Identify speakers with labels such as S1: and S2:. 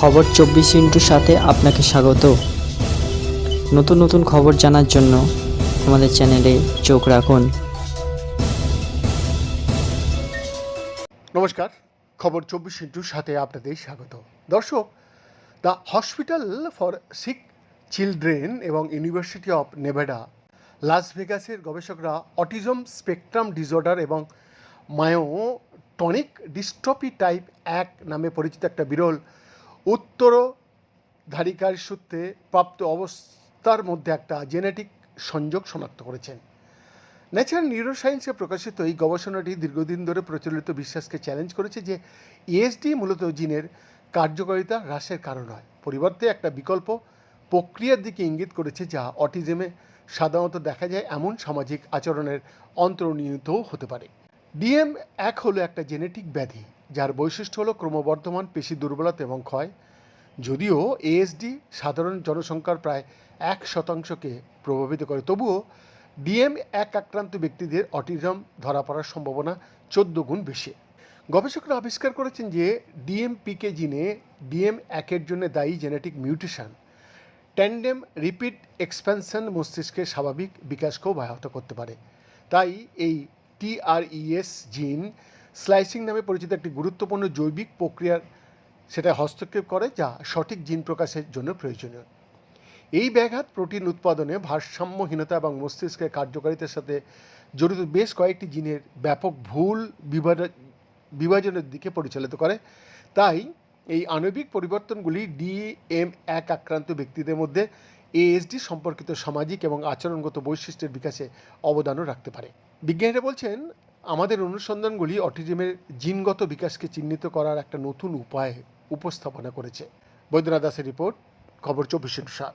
S1: খবর চব্বিশ ইন্টুর সাথে আপনাকে স্বাগত। নতুন নতুন খবর জানার জন্য আমাদের চ্যানেলে চোখ রাখুন।
S2: নমস্কার, খবর চব্বিশ ইন্টুর সাথে আপনাদের স্বাগত। দর্শক, the hospital for sick children এবং ইউনিভার্সিটি অফ নেভাডা, লাস ভেগাসের গবেষকরা অটিজম স্পেকট্রাম ডিসঅর্ডার এবং মায়োটনিক ডিস্ট্রপি টাইপ এক নামে পরিচিত একটা বিরল উত্তরধারিকার সূত্রে প্রাপ্ত অবস্থার মধ্যে একটা জেনেটিক সংযোগ শনাক্ত করেছেন। ন্যাচারাল নিউরোসায়েন্সে প্রকাশিত এই গবেষণাটি দীর্ঘদিন ধরে প্রচলিত বিশ্বাসকে চ্যালেঞ্জ করেছে যে ইএসডি মূলত জিনের কার্যকারিতা হ্রাসের কারণ হয়। পরিবর্তে একটা বিকল্প প্রক্রিয়ার দিকে ইঙ্গিত করেছে যা অটিজমে সাধারণত দেখা যায় এমন সামাজিক আচরণের অন্তর্নিহিতও হতে পারে। ডিএম এক হলো একটা জেনেটিক ব্যাধি। যার বৈশিষ্ট্য হলো ক্রমবর্ধমান পেশি দুর্বলতা এবং ক্ষয়। যদিও এএসডি সাধারণ জনসংখ্যার প্রায় এক শতাংশকে প্রভাবিত করে, তবুও ডিএম এক আক্রান্ত ব্যক্তিদের অটিজম ধরা পড়ার সম্ভাবনা চোদ্দ গুণ বেশি। গবেষকরা আবিষ্কার করেছেন যে ডিএমপিকে জিনে ডিএম একের জন্য দায়ী genetic mutation tandem repeat expansion মস্তিষ্কের স্বাভাবিক বিকাশকেও ব্যাহত করতে পারে। তাই এই টিআরইএস জিন স্লাইসিং নামে পরিচিত একটি গুরুত্বপূর্ণ জৈবিক প্রক্রিয়ার সেটা হস্তক্ষেপ করে, যা সঠিক জিন প্রকাশের জন্য প্রয়োজনীয়। এই ব্যাঘাত প্রোটিন উৎপাদনে ভারসাম্যহীনতা এবং মস্তিষ্কের কার্যকারিতার সাথে জড়িত বেশ কয়েকটি জিনের ব্যাপক ভুল বিভাজন, বিভাজনের দিকে পরিচালিত করে। তাই এই আণবিক পরিবর্তনগুলি ডিএম এক আক্রান্ত ব্যক্তিদের মধ্যে এএসডি সম্পর্কিত সামাজিক এবং আচরণগত বৈশিষ্ট্যের বিকাশে অবদানও রাখতে পারে। বিজ্ঞানীরা বলছেন আমাদের অনুসন্ধানগুলি অটিজমের জিনগত বিকাশকে চিহ্নিত করার একটা নতুন উপায় উপস্থাপনা করেছে। বৈদ্যনাথ দাসের রিপোর্ট, খবর চব্বিশ সাত।